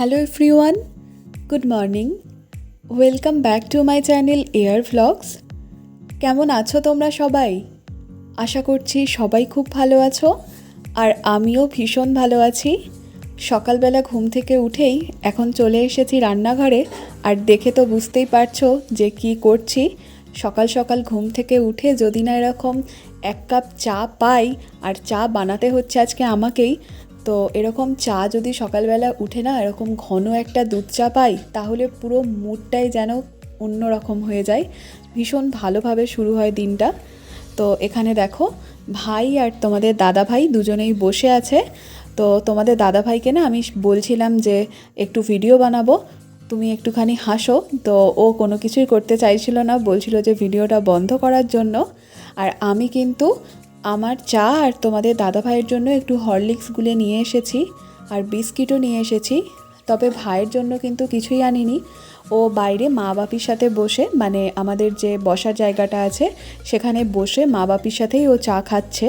Hello everyone good morning welcome back to my channel air vlogs কেমন আছো তোমরা সবাই? আশা করছি সবাই খুব ভালো আছো, আর আমিও ভীষণ ভালো আছি। সকালবেলা ঘুম থেকে উঠেই এখন চলে এসেছি রান্নাঘরে, আর দেখে তো বুঝতেই পারছ যে কি করছি। সকাল সকাল ঘুম থেকে উঠে যদি না এরকম এক কাপ চা পাই, আর চা বানাতে হচ্ছে আজকে আমাকেই তো এরকম চা যদি সকালবেলা উঠে না, এরকম ঘন একটা দুধ চা পাই, তাহলে পুরো মুডটাই যেন অন্যরকম হয়ে যায়। ভীষণ ভালোভাবে শুরু হয় দিনটা। তো এখানে দেখো, ভাই আর তোমাদের দাদা ভাই দুজনেই বসে আছে। তো তোমাদের দাদা ভাইকে না আমি বলছিলাম যে, একটু ভিডিও বানাবো, তুমি একটুখানি হাসো। তো ও কোনো কিছুই করতে চাইছিল না, বলছিল যে ভিডিওটা বন্ধ করার জন্য। আর আমি কিন্তু আমার চা আর তোমাদের দাদা ভাইয়ের জন্য একটু হরলিক্স গুলে নিয়ে এসেছি আর বিস্কিটও নিয়ে এসেছি। তবে ভাইয়ের জন্য কিন্তু কিছুই আনিনি। ও বাইরে মা বাপির সাথে বসে মানে আমাদের যে বসার জায়গাটা আছে, সেখানে বসে মা বাপির সাথেই ও চা খাচ্ছে।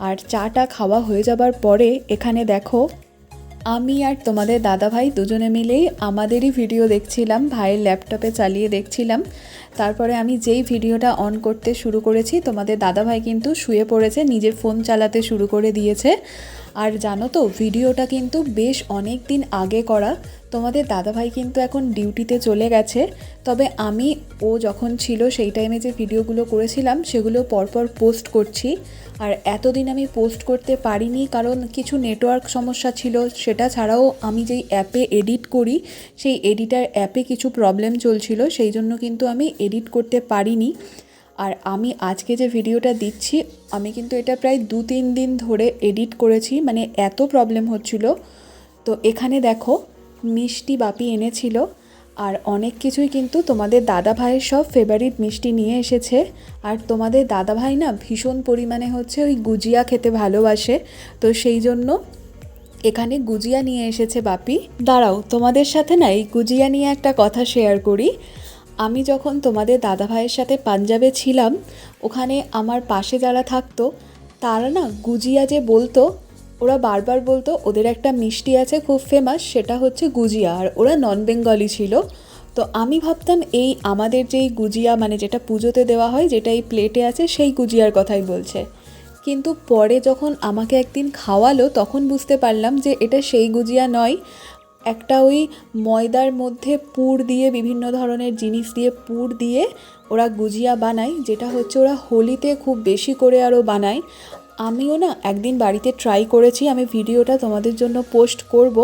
আর চাটা খাওয়া হয়ে যাবার পরে এখানে দেখো আমি আর তোমাদের দাদা ভাই দুজনে মিলেই আমাদেরই ভিডিও দেখছিলাম, ভাইয়ের ল্যাপটপে চালিয়ে দেখছিলাম। তারপরে আমি যেই ভিডিওটা অন করতে শুরু করেছি, তোমাদের দাদা ভাই কিন্তু শুয়ে পড়েছে, নিজের ফোন চালাতে শুরু করে দিয়েছে। আর জানো তো ভিডিওটা কিন্তু বেশ অনেক দিন আগে করা তোমাদের দাদাভাই কিন্তু এখন ডিউটিতে চলে গেছে। তবে আমি, ও যখন ছিল সেই টাইমে যে ভিডিওগুলো করেছিলাম, সেগুলো পরপর পোস্ট করছি। আর এতদিন আমি পোস্ট করতে পারিনি, কারণ কিছু নেটওয়ার্ক সমস্যা ছিল, সেটা ছাড়াও আমি যেই অ্যাপে এডিট করি, সেই এডিটার অ্যাপে কিছু প্রবলেম চলছিল, সেই জন্য কিন্তু আমি এডিট করতে পারিনি। আর আমি আজকে যে ভিডিওটা দিচ্ছি, আমি কিন্তু এটা প্রায় দু তিন দিন ধরে এডিট করেছি মানে এত প্রবলেম হচ্ছিল। তো এখানে দেখো মিষ্টি বাপি এনেছিল, আর অনেক কিছুই কিন্তু তোমাদের দাদা ভাইয়ের সব ফেভারিট মিষ্টি নিয়ে এসেছে। আর তোমাদের দাদা ভাই না ভীষণ পরিমাণে হচ্ছে ওই গুজিয়া খেতে ভালোবাসে। তো সেই জন্য এখানে গুজিয়া নিয়ে এসেছে বাপি। দাঁড়াও, তোমাদের সাথে না এই গুজিয়া নিয়ে একটা কথা শেয়ার করি। আমি যখন তোমাদের দাদা ভাইয়ের সাথে পাঞ্জাবে ছিলাম, ওখানে আমার পাশে যারা থাকতো, তারা না গুজিয়া যে বলতো ওরা বারবার বলতো, ওদের একটা মিষ্টি আছে খুব ফেমাস সেটা হচ্ছে গুজিয়া। আর ওরা নন বেঙ্গলি ছিল। তো আমি ভাবতাম, এই আমাদের যেই গুজিয়া মানে যেটা পুজোতে দেওয়া হয়, যেটা এই প্লেটে আছে, সেই গুজিয়ার কথাই বলছে। কিন্তু পরে যখন আমাকে একদিন খাওয়ালো, তখন বুঝতে পারলাম যে এটা সেই গুজিয়া নয়। একটা ওই ময়দার মধ্যে পুর দিয়ে, বিভিন্ন ধরনের জিনিস দিয়ে পুর দিয়ে ওরা গুজিয়া বানায়, যেটা হচ্ছে ওরা হোলিতে খুব বেশি করে আরও বানায়। আমিও না একদিন বাড়িতে ট্রাই করেছি, আমি ভিডিওটা তোমাদের জন্য পোস্ট করব।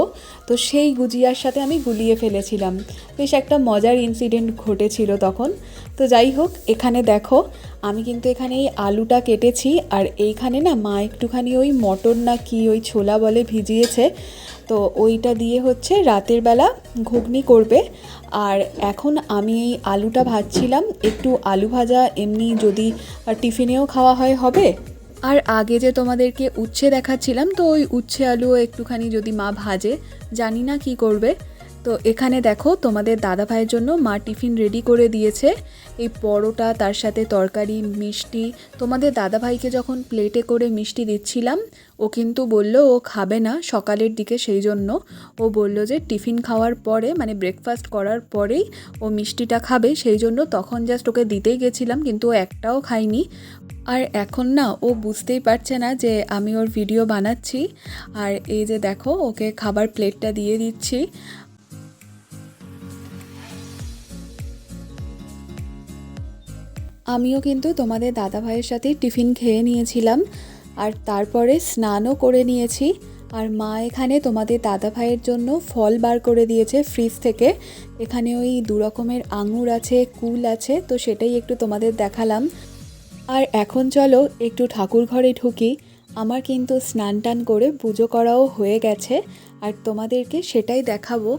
তো সেই গুজিয়ার সাথে আমি গুলিয়ে ফেলেছিলাম। বেশ একটা মজার ইনসিডেন্ট ঘটেছিল তখন। তো যাই হোক, এখানে দেখো, আমি কিন্তু এখানে এই আলুটা কেটেছি, আর এইখানে না মা একটুখানি ওই মটর না কি ওই ছোলা বলে ভিজিয়েছে। তো ওইটা দিয়ে হচ্ছে রাতের বেলা ঘুগনি করবে। আর এখন আমি এই আলুটা ভাজছিলাম, একটু আলু ভাজা এমনি যদি টিফিনেও খাওয়া হয় হবে। আর আগে যে তোমাদেরকে উচ্ছে দেখাচ্ছিলাম, তো ওই উচ্ছে আলুও একটুখানি যদি মা ভাজে, জানি না কি করবে। তো এখানে দেখো তোমাদের দাদা ভাইয়ের জন্য মা টিফিন রেডি করে দিয়েছে। এই পরোটা, তার সাথে তরকারি, মিষ্টি। তোমাদের দাদা ভাইকে যখন প্লেটে করে মিষ্টি দিচ্ছিলাম, ও কিন্তু বলল ও খাবে না সকালের দিকে সেই জন্য। ও বলল যে টিফিন খাওয়ার পরে মানে ব্রেকফাস্ট করার পরেই ও মিষ্টিটা খাবে, সেই জন্য তখন জাস্ট ওকে দিতেই গেছিলাম, কিন্তু ও একটাও খায়নি। আর এখন না ও বুঝতেই পারছে না যে আমি ওর ভিডিও বানাচ্ছি। আর এই যে দেখো ওকে খাবার প্লেটটা দিয়ে দিচ্ছি। আমিও কিন্তু তোমাদের দাদা ভাইয়ের সাথে টিফিন খেয়ে নিয়েছিলাম, আর তারপরে স্নানও করে নিয়েছি, আর মা এখানে তোমাদের দাদা ভাইয়ের জন্য ফল বার করে দিয়েছে ফ্রিজ থেকে। এখানে ওই দু রকমের আঙুর আছে, কুল আছে, তো সেটাই একটু তোমাদের দেখালাম। আর এখন চলো একটু ঠাকুর ঘরে ঢুকি। আমার কিন্তু স্নান টান করে পুজো করাও হয়ে গেছে, আর তোমাদেরকে সেটাই দেখাবো।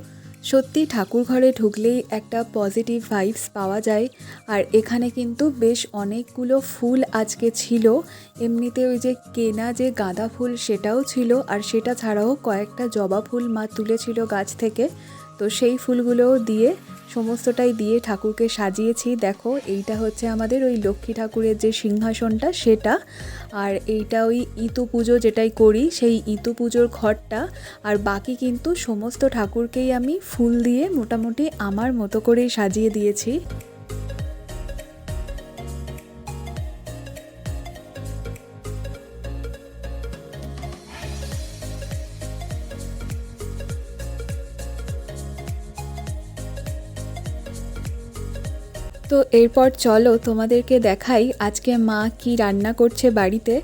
সত্যি ঠাকুর ঘরে ঢুকলেই একটা পজিটিভ ভাইবস পাওয়া যায়। আর এখানে কিন্তু বেশ অনেকগুলো ফুল আজকে ছিল। এমনিতে ওই যে কেনা যে গাঁদা ফুল সেটাও ছিল। আর সেটা ছাড়াও কয়েকটা জবা ফুল মা তুলেছিল গাছ থেকে। তো সেই ফুলগুলোও দিয়ে সমস্তটাই দিয়ে ঠাকুরকে সাজিয়েছি। দেখো, এইটা হচ্ছে আমাদের ওই লক্ষ্মী ঠাকুরের যে সিংহাসনটা, সেটা। আর এইটা ওই ইতু পুজো যেটাই করি, সেই ইতু পুজোর ঘরটা। আর বাকি কিন্তু সমস্ত ঠাকুরকেই আমি ফুল দিয়ে মোটামুটি আমার মতো করেই সাজিয়ে দিয়েছি। তো এরপর চলো তোমাদেরকে দেখাই আজকে মা কি রান্না করছে বাড়িতে।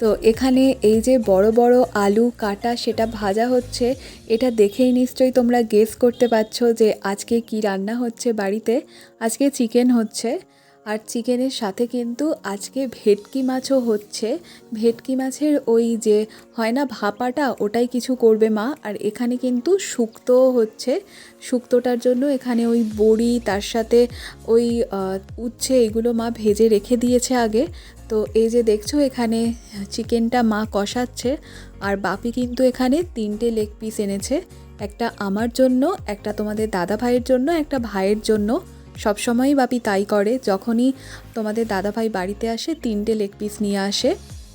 তো এখানে এই যে বড় বড় আলু কাটা সেটা ভাজা হচ্ছে, এটা দেখেই নিশ্চয়ই তোমরা গেস করতে পারছ যে আজকে কি রান্না হচ্ছে বাড়িতে। আজকে চিকেন হচ্ছে। আর চিকেনের সাথে কিন্তু আজকে ভেটকি মাছও হচ্ছে। ভেটকি মাছের ওই যে হয় না ভাপাটা, ওটাই কিছু করবে মা। আর এখানে কিন্তু শুক্তোও হচ্ছে। শুক্তোটার জন্য এখানে ওই বড়ি, তার সাথে ওই উচ্ছে এগুলো মা ভেজে রেখে দিয়েছে আগে। তো এই যে দেখছ এখানে চিকেনটা মা কষাচ্ছে। আর বাপি কিন্তু এখানে তিনটে লেগ পিস এনেছে। একটা আমার জন্য, একটা তোমাদের দাদা ভাইয়ের জন্য, একটা ভাইয়ের জন্য। সবসময়ই বাপি তাই করে, যখনই তোমাদের দাদাভাই বাড়িতে আসে, তিনটে লেগ পিস নিয়ে আসে।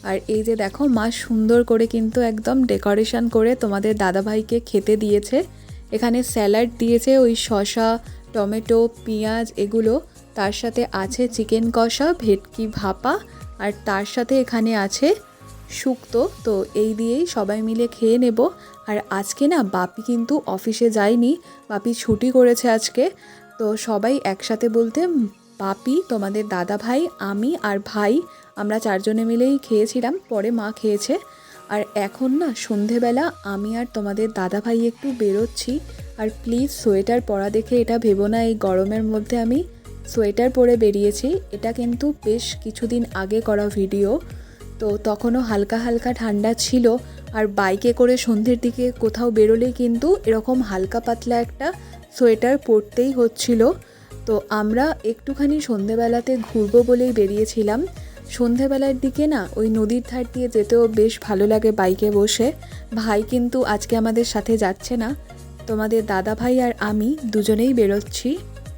আর এই যে দেখো, মা সুন্দর করে কিন্তু একদম ডেকোরেশন করে তোমাদের দাদাভাইকে খেতে দিয়েছে। এখানে স্যালাড দিয়েছে ওই শসা, টমেটো, পেঁয়াজ, এগুলো। তার সাথে আছে চিকেন কষা, ভেটকি ভাপা, আর তার সাথে এখানে আছে শুক্তো। তো এই দিয়েই সবাই মিলে খেয়ে নেব। আর আজকে না বাপি কিন্তু অফিসে যায়নি, বাপি ছুটি করেছে আজকে। তো সবাই একসাথে বলতে বাপি তোমাদের দাদা ভাই, আমি আর ভাই, আমরা চারজনে মিলেই খেয়েছিলাম, পরে মা খেয়েছে। আর এখন না সন্ধেবেলা, আমি আর তোমাদের দাদা ভাই একটু বেরোচ্ছি। আর প্লিজ সোয়েটার পরা দেখে এটা ভেবো না, এই গরমের মধ্যে আমি সোয়েটার পরে বেরিয়েছি। এটা কিন্তু বেশ কিছুদিন আগে করা ভিডিও। তো তখনও হালকা হালকা ঠান্ডা ছিল আর বাইকে করে সন্ধ্যের দিকে কোথাও বেরোলেই কিন্তু এরকম হালকা পাতলা একটা সোয়েটার পরতেই হচ্ছিল। তো আমরা একটুখানি সন্ধেবেলাতে ঘুরবো বলেই বেরিয়েছিলাম। সন্ধেবেলার দিকে না ওই নদীর ধার দিয়ে যেতেও বেশ ভালো লাগে বাইকে বসে। ভাই কিন্তু আজকে আমাদের সাথে যাচ্ছে না। তোমাদের দাদা ভাই আর আমি দুজনেই বেরোচ্ছি।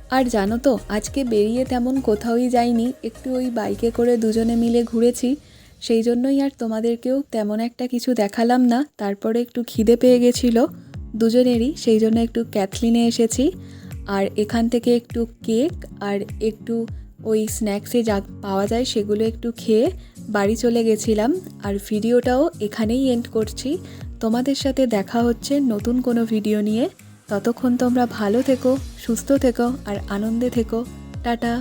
আর জানো তো, আজকে বেরিয়ে তেমন কোথাওই যাইনি। একটু ওই বাইকে করে দুজনে মিলে ঘুরেছি। সেই জন্যই আর তোমাদেরকেও তেমন একটা কিছু দেখালাম না। তারপরে একটু খিদে পেয়ে গেছিল দুজনেরই, সেই জন্য একটু ক্যাথলিনে এসেছি। আর এখান থেকে একটু কেক আর একটু ওই স্ন্যাক্সে যা পাওয়া যায় সেগুলো একটু খেয়ে বাড়ি চলে গেছিলাম। আর ভিডিওটাও এখানেই এন্ড করছি। তোমাদের সাথে দেখা হচ্ছে নতুন কোনো ভিডিও নিয়ে। ততক্ষণ তোমরা ভালো থেকো, সুস্থ থেকো আর আনন্দে থেকো। টাটা।